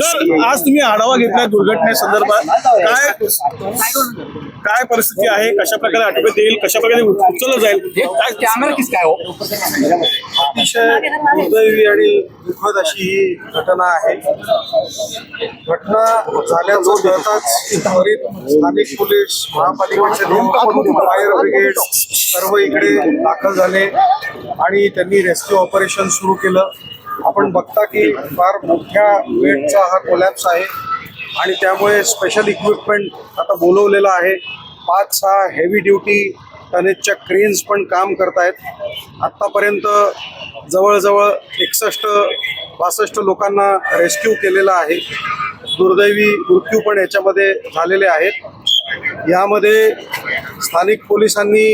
Sir आज तुम्ही आढावा घेतला दुर्घटनेसंदर्भात काय काय परिस्थिती आहे? कशा प्रकारे आटोक्यात येईल? कशा प्रकारे उचललं जाईल? काय कॅमेरा किस काय हो? अतिशय दुर्दैवी आणि दुःखद अशी ही घटना आहे. घटना झाल्याचं कळताच त्वरित स्थानिक पोलीस महापालिकेचे दोन फायर ब्रिगेड सर्व इकडे दाखल झाले आणि त्यांनी रेस्क्यू ऑपरेशन सुरू केलं. आपण बघता की फार मोठ्या वेटचा हा कोलॅप्स आहे. आणि त्यामुळे स्पेशल इक्विपमेंट आता बोलवलेलं आहे. पाच सहा हेवी ड्युटी टनेजच्या क्रेन्स पण काम करत आहेत. आत्तापर्यंत जवळजवळ एकसष्ट बासष्ट लोकांना रेस्क्यू केलेला आहे. दुर्दैवी मृत्यू पण याच्यामध्ये झालेले आहेत. यामध्ये स्थानिक पोलिसांनी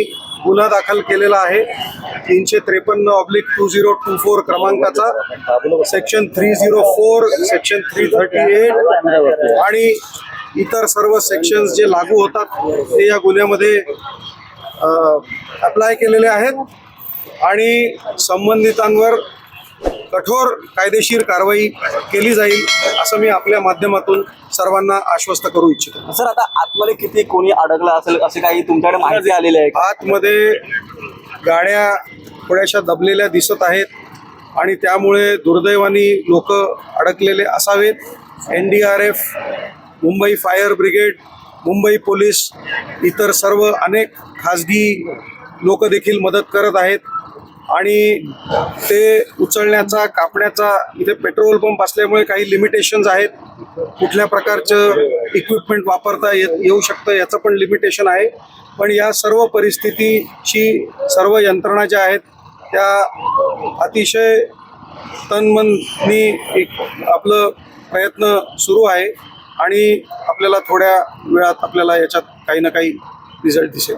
गुन्हा दाखल केलेला आहे. तीनशे त्रेपन्न oblique two zero two four क्रमांकाचा. Section three zero four section three thirty eight आणि इतर सर्व सेक्शन्स जे लागू होतात ते या गुन्ह्यामध्ये अप्लाय केलेले आहेत. आणि संबंधितांवर कठोर कायदेशीर कारवाई केली जाईल असं मी आपल्या माध्यमातून सर्वांना आश्वस्त करू इच्छितो. सर आता आतमध्ये किती कोणी अडकलं असेल असे काही तुमच्याकडे माहिती आलेली आहे का? आतमध्ये गाड्या थोड्याशा दबलेल्या दिसत आहेत आणि त्यामुळे दुर्दैवानी लोक अडकलेले असावेत. N D R F Mumbai fire brigade Mumbai police इतर सर्व अनेक खाजगी लोक देखील मदत करत आहेत. आणि ते उचलण्याचा कापण्याचा इथे पेट्रोल पंप असल्यामुळे काही लिमिटेशन्स आहेत. कुठल्या प्रकारचं इक्विपमेंट वापरता येत येऊ शकतं याचं पण लिमिटेशन आहे. पण या सर्व परिस्थितीची सर्व यंत्रणा ज्या आहेत त्या अतिशय तनमननी एक आपलं प्रयत्न सुरू आहे. आणि आपल्याला थोड्या वेळात आपल्याला याच्यात काही ना काही रिझल्ट दिसेल.